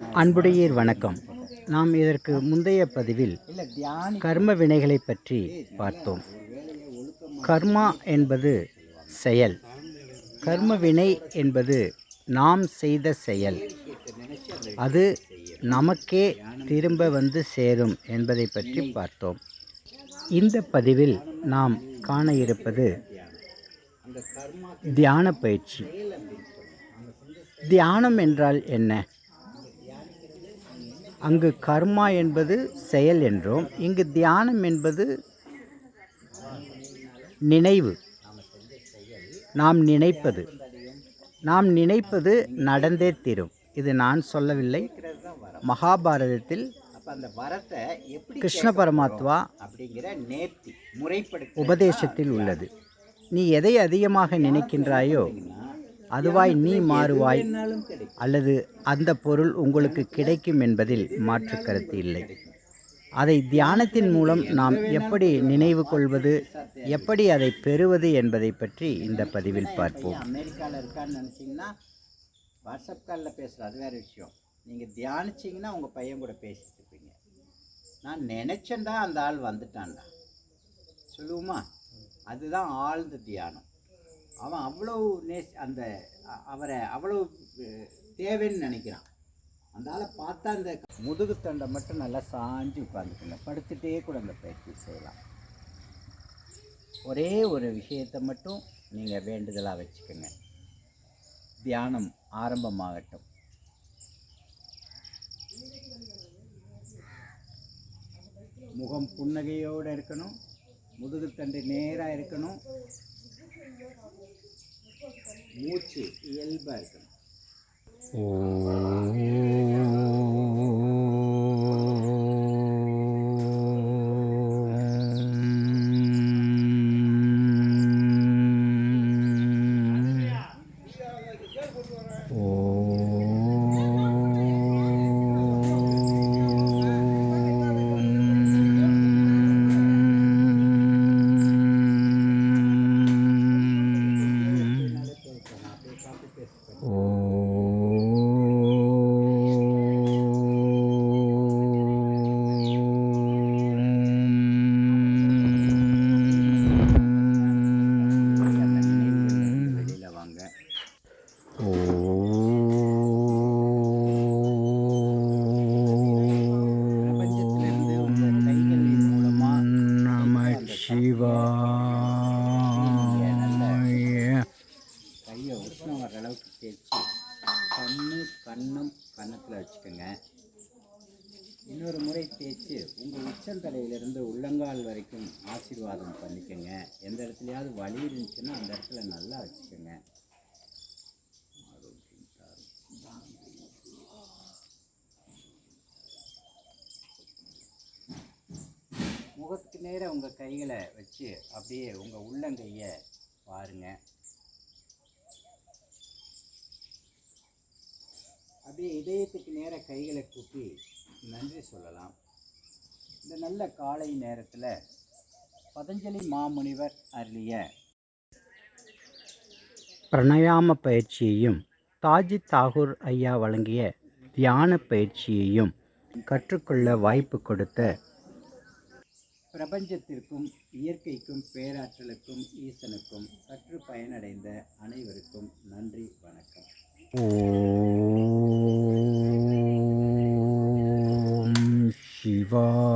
அன்புடையீர் வணக்கம். நாம் இதற்கு முந்தைய பதிவில் கர்ம வினைகளை பற்றி பார்த்தோம். கர்மா என்பது செயல். கர்ம வினை என்பது நாம் செய்த செயல். அது நமக்கே திரும்ப வந்து சேரும் என்பதை பற்றி பார்த்தோம். இந்த பதிவில் நாம் காண இருப்பது தியான பயிற்சி. தியானம் என்றால் என்ன? அங்கு கர்மா என்பது செயல் என்றும் இங்கு தியானம் என்பது நினைவு. நாம் நினைப்பது நாம் நினைப்பது நடந்தே தீரும். இது நான் சொல்லவில்லை. மகாபாரதத்தில் கிருஷ்ண பரமாத்மா அப்படிங்கிற நேர்த்தி உபதேசத்தில் உள்ளது. நீ எதை அதிகமாக நினைக்கின்றாயோ அதுவாய் நீ மாறுவாய் அல்லது அந்த பொருள் உங்களுக்கு கிடைக்கும் என்பதில் மாற்று கருத்து இல்லை. அதை தியானத்தின் மூலம் நாம் எப்படி நினைவு கொள்வது எப்படி அதை பெறுவது என்பதை பற்றி இந்த பதிவில் பார்ப்போம். அமெரிக்காவில் இருக்கான்னு நினச்சிங்கன்னா வாட்ஸ்அப் காலில் பேசுகிற அது வேறு விஷயம். நீங்கள் தியானிச்சிங்கன்னா உங்கள் பையன் கூட பேசிட்டு இருப்பீங்க. நான் நினச்சேன்டா அந்த ஆள் வந்துட்டான்டா. சொல்லுவோமா? அதுதான் ஆழ்ந்த தியானம். அவன் அவ்வளோ நேஸ் அந்த அவரை அவ்வளோ தேவைன்னு நினைக்கிறான். அதனால் பார்த்தா அந்த முதுகுத்தண்டை மட்டும் நல்லா சாஞ்சு உட்காந்துக்குங்க படுத்துகிட்டே கூட அந்த பயிற்சி செய்யலாம். ஒரே ஒரு விஷயத்தை மட்டும் நீங்கள் வேண்டுதலாக வச்சுக்கோங்க. தியானம் ஆரம்பமாகட்டும். முகம் புன்னகையோடு இருக்கணும். முதுகுத்தண்டு நேராக இருக்கணும். மூச்சு இயல்பாக இருக்கணும் கையை உஷ்ணம் வர அளவுக்கு தேய்ச்சி கண்ணு கண்ணம் கன்னத்தில் வச்சுக்கோங்க. இன்னொரு முறை தேய்ச்சி உங்கள் உச்சந்தலையிலிருந்து உள்ளங்கால் வரைக்கும் ஆசீர்வாதம் பண்ணிக்கோங்க. எந்த இடத்துலையாவது வலி இருந்துச்சுன்னா அந்த இடத்துல நல்லா வச்சுக்கோங்க. முகத்துக்கு நேராக உங்கள் கைகளை வச்சு அப்படியே உங்கள் உள்ளங்கையை பாருங்கள் அப்படியே இதயத்துக்கு நேர கைகளை கூப்பி நன்றி சொல்லலாம். இந்த நல்ல காலை நேரத்தில் பதஞ்சலி மாமுனிவர் அருளிய பிரணயாம பயிற்சியையும் தாஜி தாகூர் ஐயா வழங்கிய தியான பயிற்சியையும் கற்றுக்கொள்ள வாய்ப்பு கொடுத்த பிரபஞ்சத்திற்கும் இயற்கைக்கும் பேராற்றலுக்கும் ஈசனுக்கும் கற்று பயனடைந்த அனைவருக்கும் நன்றி வணக்கம். ஓ சிவாய நம